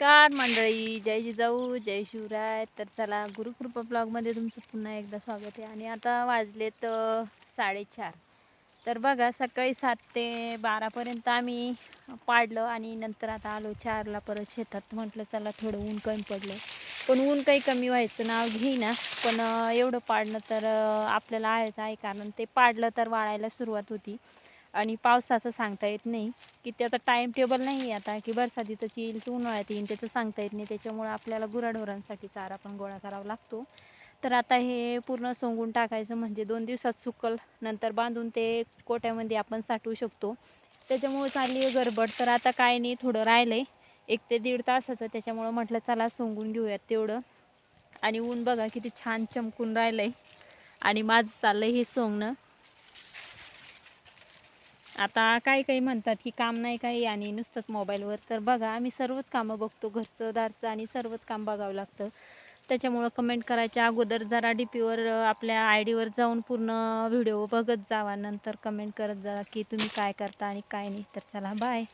नमस्कार मंडळी जय जिजाऊ जय शिवराय. तर चला गुरुकृपा ब्लॉगमध्ये तुमचं पुन्हा एकदा स्वागत आहे. आणि आता वाजलेत साडेचार. तर बघा सकाळी सात ते बारापर्यंत आम्ही पाडलं आणि नंतर आता आलो चारला परत शेतात. म्हटलं चला थोडं ऊन कमी पडलं. पण ऊन काही कमी व्हायचं नाव घेईना. पण एवढं पाडणं तर आपल्याला आहेच आहे. कारण ते पाडलं तर वाळायला सुरुवात होती. आणि पावसाचं सांगता येत नाही की त्याचा टाईम टेबल नाही आहे आता की बरसातीतच येईल की उन्हाळ्यात येईल त्याचं सांगता येत नाही. त्याच्यामुळं आपल्याला गुराढोरांसाठी चारा पण गोळा करावा लागतो. तर आता हे पूर्ण सोंगून टाकायचं म्हणजे दोन दिवसात सुकल नंतर बांधून ते कोट्यामध्ये आपण साठवू शकतो. त्याच्यामुळं चालली आहे गडबड. तर आता काय नाही थोडं राहिलं आहे एक ते दीड तासाचं. त्याच्यामुळं म्हटलं चला सोंगून घेऊयात तेवढं. आणि ऊन बघा किती छान चमकून राहिलं आहे आणि माझं चाललं आहे हे सोंगणं. आता काही काही म्हणतात की काम नाही काही आणि नुसतंच मोबाईलवर. तर बघा आम्ही सर्वच कामं बघतो घरचं दारचं आणि सर्वच काम बघावं लागतं. त्याच्यामुळं कमेंट करायच्या अगोदर जरा डी पीवर आपल्या आय डीवर जाऊन पूर्ण व्हिडिओ बघत जावा. नंतर कमेंट करत जा की तुम्ही काय करता आणि काय नाही. तर चला बाय